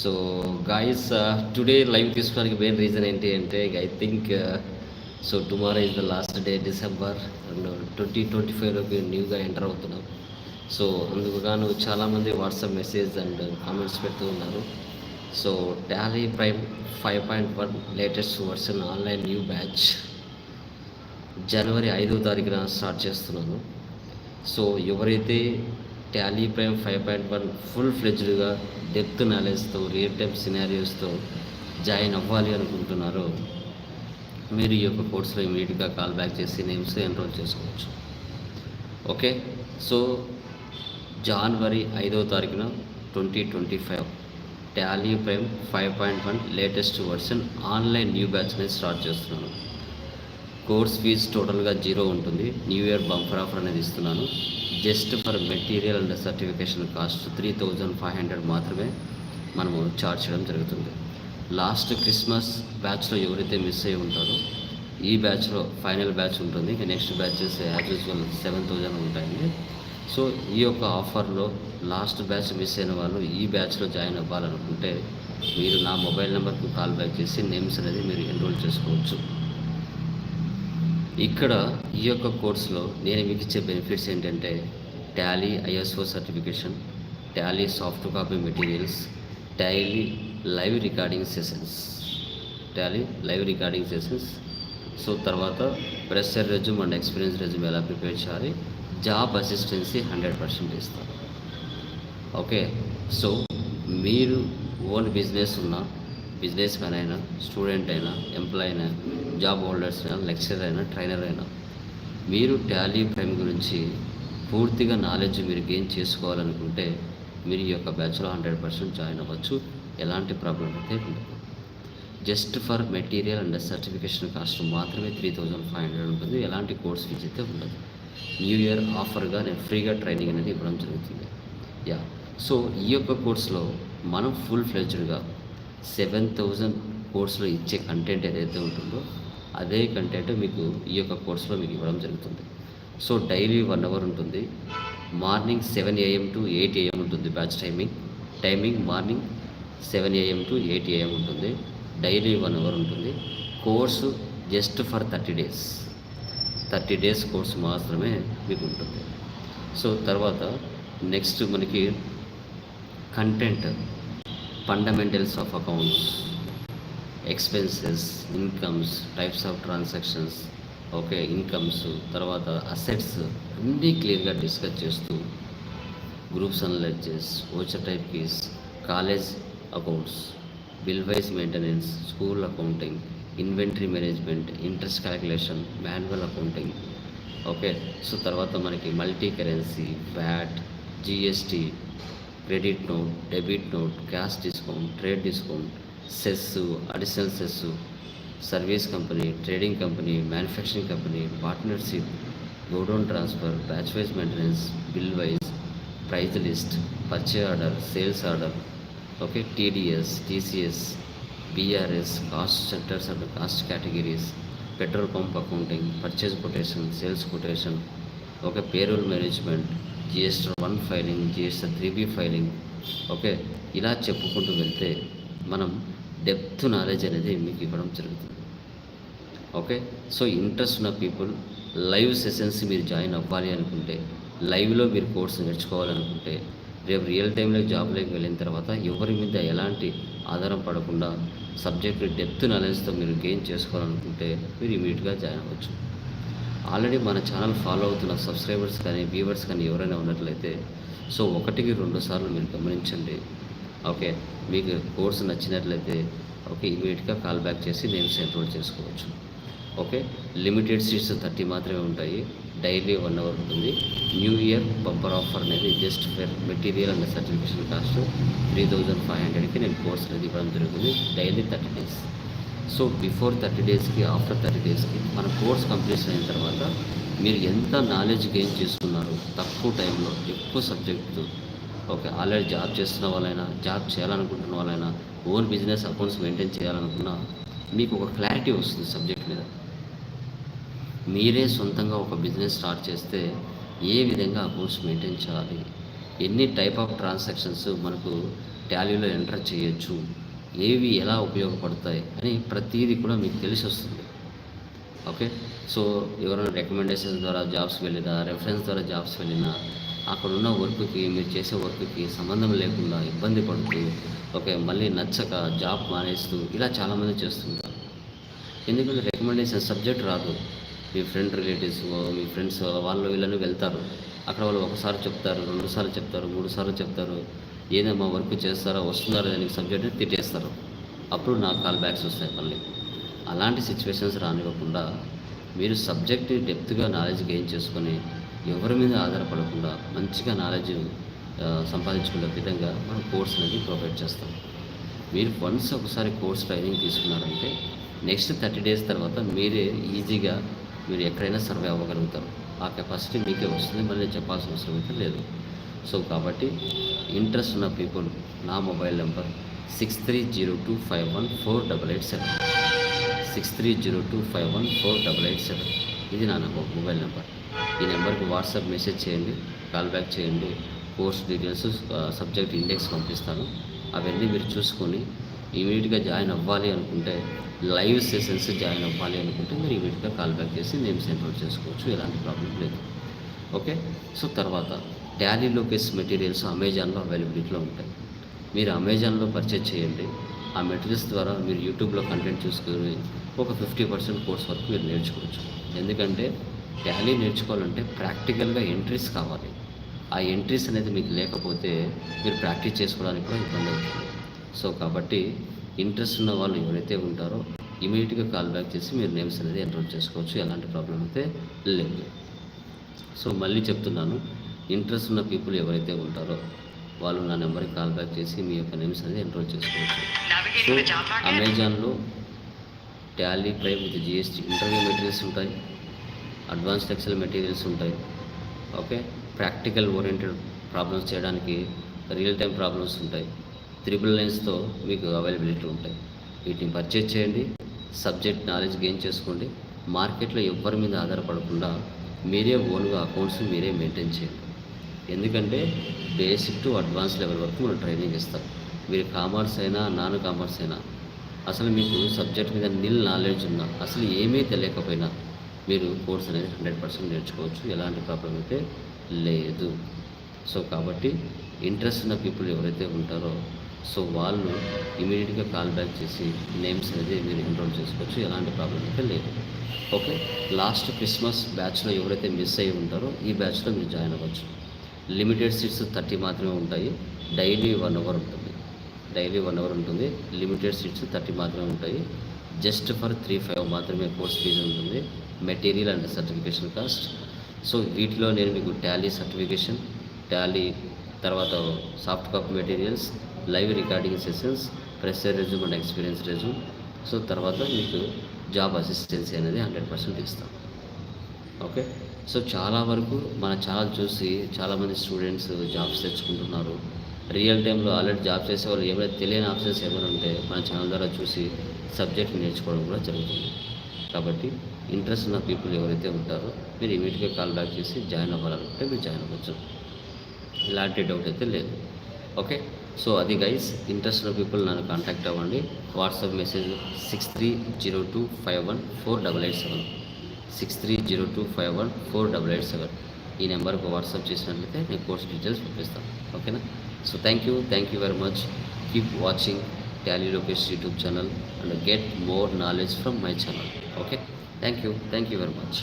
So guys today live తీసుకోవడానికి main reason ఏంటి అంటే I think so tomorrow is the last day December and twenty twenty ఫైవ్లోకి న్యూగా enter అవుతున్నాం. So అందుకు గాను చాలామంది వాట్సాప్ మెసేజ్ అండ్ కామెంట్స్ పెడుతూ ఉన్నారు. So Tally Prime five point one latest version online new batch జనవరి ఐదో తారీఖున స్టార్ట్ చేస్తున్నాను. సో ఎవరైతే Tally Prime five point one full ఫ్లెజ్డ్గా depth నాలెడ్జ్తో రియల్ టైమ్ సినారియోస్తో జాయిన్ అవ్వాలి అనుకుంటున్నారో మీరు ఈ యొక్క కోర్సులో ఇమీడియట్గా కాల్ బ్యాక్ చేసి నేమ్స్ ఎన్రోల్ చేసుకోవచ్చు. ఓకే? సో జనవరి ఐదవ తారీఖున twenty twenty five Tally Prime five point one latest version online new batch అనేది స్టార్ట్ చేస్తున్నాను. కోర్స్ ఫీజ్ టోటల్గా జీరో ఉంటుంది. న్యూ ఇయర్ బంఫర్ ఆఫర్ అనేది ఇస్తున్నాను. Just for material and certification cost three thousand five hundred మాత్రమే మనము charge చేయడం జరుగుతుంది. లాస్ట్ క్రిస్మస్ బ్యాచ్లో ఎవరైతే మిస్ అయ్యి ఉంటారో ఈ బ్యాచ్లో ఫైనల్ బ్యాచ్ ఉంటుంది. ఇంకా next batches as usual seven thousand ఉంటాయండి సో ఈ యొక్క ఆఫర్లో లాస్ట్ బ్యాచ్ మిస్ అయిన వాళ్ళు ఈ బ్యాచ్లో జాయిన్ అవ్వాలనుకుంటే మీరు నా మొబైల్ నెంబర్కి కాల్ బ్యాక్ చేసి నేమ్స్ అనేది మీరు ఎన్రోల్ చేసుకోవచ్చు. ఇక్కడ ఈ యొక్క కోర్సులో నేను మీకు ఇచ్చే బెనిఫిట్స్ ఏంటంటే Tally ISO certification Tally soft copy materials Tally live recording sessions. Tally live recording sessions. So తర్వాత fresher resume and experience resume ఎలా ప్రిపేర్ చేయాలి? జాబ్ అసిస్టెన్సీ హండ్రెడ్ పర్సెంట్ ఇస్తారు ఓకే? సో మీరు ఓన్ బిజినెస్ ఉన్న business man అయినా student అయినా employee అయినా job holders అయినా లెక్చరర్ అయినా ట్రైనర్ అయినా మీరు టాలీ ప్రైమ్ గురించి పూర్తిగా నాలెడ్జ్ మీరు గెయిన్ చేసుకోవాలనుకుంటే మీరు ఈ యొక్క బ్యాచ్లో హండ్రెడ్ పర్సెంట్ జాయిన్ అవ్వచ్చు. ఎలాంటి ప్రాబ్లం అయితే ఉండదు just for material and certification cost మాత్రమే త్రీ థౌజండ్ ఫైవ్ హండ్రెడ్ ఉంటుంది. ఎలాంటి కోర్స్ ఫీజ్ అయితే ఉండదు. న్యూ ఇయర్ ఆఫర్గా నేను ఫ్రీగా ట్రైనింగ్ అనేది ఇవ్వడం జరుగుతుంది. యా సో ఈ యొక్క కోర్స్లో మనం ఫుల్ ఫ్లెజ్డ్గా సెవెన్ థౌజండ్ కోర్సులో ఇచ్చే కంటెంట్ ఏదైతే ఉంటుందో అదే కంటెంట్ మీకు ఈ యొక్క కోర్సులో మీకు ఇవ్వడం జరుగుతుంది. సో డైలీ వన్ అవర్ ఉంటుంది. Morning seven AM to eight AM ఉంటుంది batch timing timing morning seven AM to eight AM ఉంటుంది. డైలీ వన్ అవర్ ఉంటుంది. Course just for thirty days thirty days course మాత్రమే మీకు ఉంటుంది. సో తర్వాత next మనకి content fundamentals of accounts expenses incomes types of transactions okay incomes తర్వాత assets అన్నీ క్లియర్గా డిస్కస్ చేస్తూ groups analyses voucher type keys college accounts bill wise maintenance school accounting inventory management interest calculation manual accounting okay so తర్వాత మనకి multi currency VAT GST credit note debit note cash discount trade discount cess additional cess service company trading company manufacturing company partnership godown transfer batch wise maintenance bill wise price list purchase order sales order okay TDS TCS BRS cost sectors and cost categories petrol pump accounting purchase quotation sales quotation ఒక payroll management GST one filing GST three B filing okay ఇలా చెప్పుకుంటూ వెళ్తే మనం depth knowledge అనేది మీకు ఇవ్వడం జరుగుతుంది okay so interest ఉన్న పీపుల్ లైవ్ సెషన్స్ మీరు జాయిన్ అవ్వాలి అనుకుంటే లైవ్లో మీరు కోర్స్ నేర్చుకోవాలనుకుంటే రేపు రియల్ టైంలో జాబ్లోకి వెళ్ళిన తర్వాత ఎవరి మీద ఎలాంటి ఆధారం పడకుండా సబ్జెక్ట్ డెప్త్ నాలెడ్జ్తో మీరు గెయిన్ చేసుకోవాలనుకుంటే మీరు ఇమీడియట్గా జాయిన్ అవ్వచ్చు. ఆల్రెడీ మన ఛానల్ ఫాలో అవుతున్న సబ్స్క్రైబర్స్ కానీ వ్యూవర్స్ కానీ ఎవరైనా ఉన్నట్లయితే సో ఒకటికి రెండు సార్లు మీరు గమనించండి. ఓకే మీకు కోర్సు నచ్చినట్లయితే ఓకే ఇమీడియట్గా కాల్ బ్యాక్ చేసి నేను ఎన్రోల్ చేసుకోవచ్చు. ఓకే లిమిటెడ్ సీట్స్ థర్టీ మాత్రమే ఉంటాయి. డైలీ వన్ అవర్ ఉంటుంది. న్యూ ఇయర్ బంపర్ ఆఫర్ అనేది just for material and certification cost three thousand five హండ్రెడ్కి నేను కోర్స్ అనేది ఇవ్వడం జరుగుతుంది. Daily thirty days. So before thirty డేస్కి ఆఫ్టర్ థర్టీ డేస్కి మన కోర్స్ కంప్లీట్ అయిన తర్వాత మీరు ఎంత నాలెడ్జ్ గెయిన్ చేసుకున్నారు తక్కువ టైంలో ఎక్కువ సబ్జెక్టు ఓకే ఆల్రెడీ జాబ్ చేస్తున్న వాళ్ళైనా జాబ్ చేయాలనుకుంటున్న వాళ్ళైనా ఓన్ బిజినెస్ అకౌంట్స్ మెయింటైన్ చేయాలనుకున్నా మీకు ఒక క్లారిటీ వస్తుంది సబ్జెక్ట్ మీద. మీరే సొంతంగా ఒక బిజినెస్ స్టార్ట్ చేస్తే ఏ విధంగా అకౌంట్స్ మెయింటైన్ చేయాలి? ఎన్ని టైప్ ఆఫ్ ట్రాన్సాక్షన్స్ మనకు ట్యాలీలో ఎంటర్ చేయొచ్చు? ఏవి ఎలా ఉపయోగపడతాయి అని ప్రతీది కూడా మీకు తెలిసి వస్తుంది. ఓకే? సో ఎవరైనా రికమెండేషన్స్ ద్వారా జాబ్స్ వెళ్ళినా రెఫరెన్స్ ద్వారా జాబ్స్ వెళ్ళినా అక్కడ ఉన్న వర్క్కి మీరు చేసే వర్క్కి సంబంధం లేకుండా ఇబ్బంది పడుతూ ఓకే మళ్ళీ నచ్చక జాబ్ మానేస్తూ ఇలా చాలామంది చేస్తుంటారు. ఎందుకంటే రికమెండేషన్ సబ్జెక్ట్ రాదు. మీ ఫ్రెండ్ రిలేటివ్స్ మీ ఫ్రెండ్స్ వాళ్ళు వీళ్ళని వెళ్తారు. అక్కడ వాళ్ళు ఒకసారి చెప్తారు రెండు సార్లు చెప్తారు మూడు సార్లు చెప్తారు వర్క్ చేస్తారా వస్తున్నారో దానికి సబ్జెక్ట్ని తిట్టేస్తారు. అప్పుడు నాకు కాల్ బ్యాక్స్ వస్తాయి మళ్ళీ. అలాంటి సిచ్యువేషన్స్ రానివ్వకుండా మీరు సబ్జెక్ట్ డెప్త్గా నాలెడ్జ్ గెయిన్ చేసుకొని ఎవరి మీద ఆధారపడకుండా మంచిగా నాలెడ్జ్ సంపాదించుకునే విధంగా మనం కోర్స్ అనేది ప్రొవైడ్ చేస్తాం. మీరు వన్స్ ఒకసారి కోర్స్ ట్రైనింగ్ తీసుకున్నారంటే నెక్స్ట్ థర్టీ డేస్ తర్వాత మీరే ఈజీగా మీరు ఎక్కడైనా సర్వే అవ్వగలుగుతారు. ఆ కెపాసిటీ మీకే వస్తుంది. మళ్ళీ నేను చెప్పాల్సిన అవసరం అయితే లేదు. సో కాబట్టి ఇంట్రెస్ట్ ఉన్న పీపుల్ నా mobile number six three zero two five one four double eight seven. Six three zero two five one four double eight seven. ఇది నా మొబైల్ నెంబర్. ఈ నెంబర్కి వాట్సాప్ మెసేజ్ చేయండి కాల్ బ్యాక్ చేయండి course details subject index పంపిస్తాను. అవన్నీ మీరు చూసుకొని ఇమీడియట్గా జాయిన్ అవ్వాలి అనుకుంటే లైవ్ సెషన్స్ జాయిన్ అవ్వాలి అనుకుంటే మీరు ఇమీడియట్గా కాల్ బ్యాక్ చేసి నేమ్స్ ఎన్రోల్ చేసుకోవచ్చు ఎలాంటి ప్రాబ్లం లేదు. ఓకే? సో తర్వాత ట్యాలీ లోకేస్ మెటీరియల్స్ అమెజాన్లో అవైలబిలిటీలో ఉంటాయి. మీరు అమెజాన్లో పర్చేజ్ చేయండి. ఆ మెటీరియల్స్ ద్వారా మీరు యూట్యూబ్లో కంటెంట్ చూసుకుని ఒక ఫిఫ్టీ పర్సెంట్ కోర్స్ వరకు మీరు నేర్చుకోవచ్చు. ఎందుకంటే టాలీ నేర్చుకోవాలంటే ప్రాక్టికల్గా ఎంట్రీస్ కావాలి. ఆ ఎంట్రీస్ అనేది మీకు లేకపోతే మీరు ప్రాక్టీస్ చేసుకోవడానికి కూడా ఇబ్బంది అవుతుంది. సో కాబట్టి ఇంట్రెస్ట్ ఉన్న వాళ్ళు ఎవరైతే ఉంటారో ఇమీడియట్గా కాల్ బ్యాక్ చేసి మీరు నేమ్స్ అనేది ఎన్రోల్ చేసుకోవచ్చు. ఎలాంటి ప్రాబ్లం అయితే లేదు. సో మళ్ళీ చెప్తున్నాను. ఇంట్రెస్ట్ ఉన్న పీపుల్ ఎవరైతే ఉంటారో వాళ్ళు నా నెంబర్కి కాల్ బ్యాక్ చేసి మీ యొక్క నేమ్స్ అనేది ఎన్రోల్ చేసుకోవచ్చు. సో అమెజాన్లో Tally Prime with GST interview materials ఉంటాయి అడ్వాన్స్డ్ ఎక్సెల్ మెటీరియల్స్ ఉంటాయి ఓకే? ప్రాక్టికల్ ఓరియంటెడ్ ప్రాబ్లమ్స్ చేయడానికి రియల్ టైం ప్రాబ్లమ్స్ ఉంటాయి త్రిబుల్ లైన్స్తో మీకు అవైలబిలిటీ ఉంటాయి. వీటిని పర్చేజ్ చేయండి సబ్జెక్ట్ నాలెడ్జ్ గెయిన్ చేసుకోండి మార్కెట్లో ఎవ్వరి మీద ఆధారపడకుండా మీరే ఓన్గా అకౌంట్స్ మీరే మెయింటైన్ చేయండి. ఎందుకంటే బేసిక్ టు అడ్వాన్స్ లెవెల్ వరకు మనం ట్రైనింగ్ ఇస్తాం. మీరు కామర్స్ అయినా నాన్ కామర్స్ అయినా అసలు మీకు సబ్జెక్ట్ మీద నిల్ నాలెడ్జ్ ఉన్నా అసలు ఏమీ తెలియకపోయినా మీరు కోర్స్ అనేది హండ్రెడ్ పర్సెంట్ నేర్చుకోవచ్చు. ఎలాంటి ప్రాబ్లం అయితే లేదు. సో కాబట్టి ఇంట్రెస్ట్ ఉన్న పీపుల్ ఎవరైతే ఉంటారో సో వాళ్ళు ఇమీడియట్గా కాల్ బ్యాక్ చేసి నేమ్స్ అనేది మీరు ఎన్రోల్ చేసుకోవచ్చు. ఎలాంటి ప్రాబ్లం అయితే లేదు. ఓకే? లాస్ట్ క్రిస్మస్ బ్యాచ్లో ఎవరైతే మిస్ అయ్యి ఉంటారో ఈ బ్యాచ్లో మీరు జాయిన్ అవ్వచ్చు. లిమిటెడ్ సీట్స్ థర్టీ మాత్రమే ఉంటాయి. డైలీ వన్ అవర్ ఉంటుంది. డైలీ వన్ అవర్ ఉంటుంది. లిమిటెడ్ సీట్స్ థర్టీ మాత్రమే ఉంటాయి. జస్ట్ ఫర్ త్రీ ఫైవ్ మాత్రమే కోర్స్ ఫీజు ఉంటుంది. Material and certification cost. So వీటిలో నేను మీకు టాలీ సర్టిఫికేషన్ టాలీ తర్వాత soft copy materials live recording sessions fresher resume and experience resume. So తర్వాత మీకు జాబ్ అసిస్టెన్సీ అనేది హండ్రెడ్ పర్సెంట్ ఇస్తాం. ఓకే. సో చాలా వరకు మన ఛానల్ చూసి చాలామంది స్టూడెంట్స్ జాబ్స్ తెచ్చుకుంటున్నారు. రియల్ టైంలో ఆల్రెడీ జాబ్ చేసే వాళ్ళు ఏమైనా తెలియని ఆప్షన్స్ ఏమైనా ఉంటే మన ఛానల్ ద్వారా చూసి సబ్జెక్ట్ నేర్చుకోవడం కూడా జరుగుతుంది. కాబట్టి ఇంట్రెస్ట్ ఉన్న పీపుల్ ఎవరైతే ఉంటారో మీరు ఇమీడియట్గా కాల్ బ్యాక్ చేసి జాయిన్ అవ్వాలనుకుంటే మీరు జాయిన్ అవ్వచ్చు. ఇలాంటి డౌట్ అయితే లేదు. ఓకే. సో అది గైస్ ఇంట్రెస్ట్ ఉన్న పీపుల్ నన్ను కాంటాక్ట్ అవ్వండి. WhatsApp message six three zero two five one four double eight seven. Six three zero two five one four double eight seven ఈ నెంబర్కి వాట్సాప్ చేసినట్లయితే నేను కోర్స్ డీటెయిల్స్ పంపిస్తాను. ఓకేనా? So thank you thank you very much. Keep watching Tally Lokesh YouTube channel and get more knowledge from my channel. Okay? Thank you thank you very much.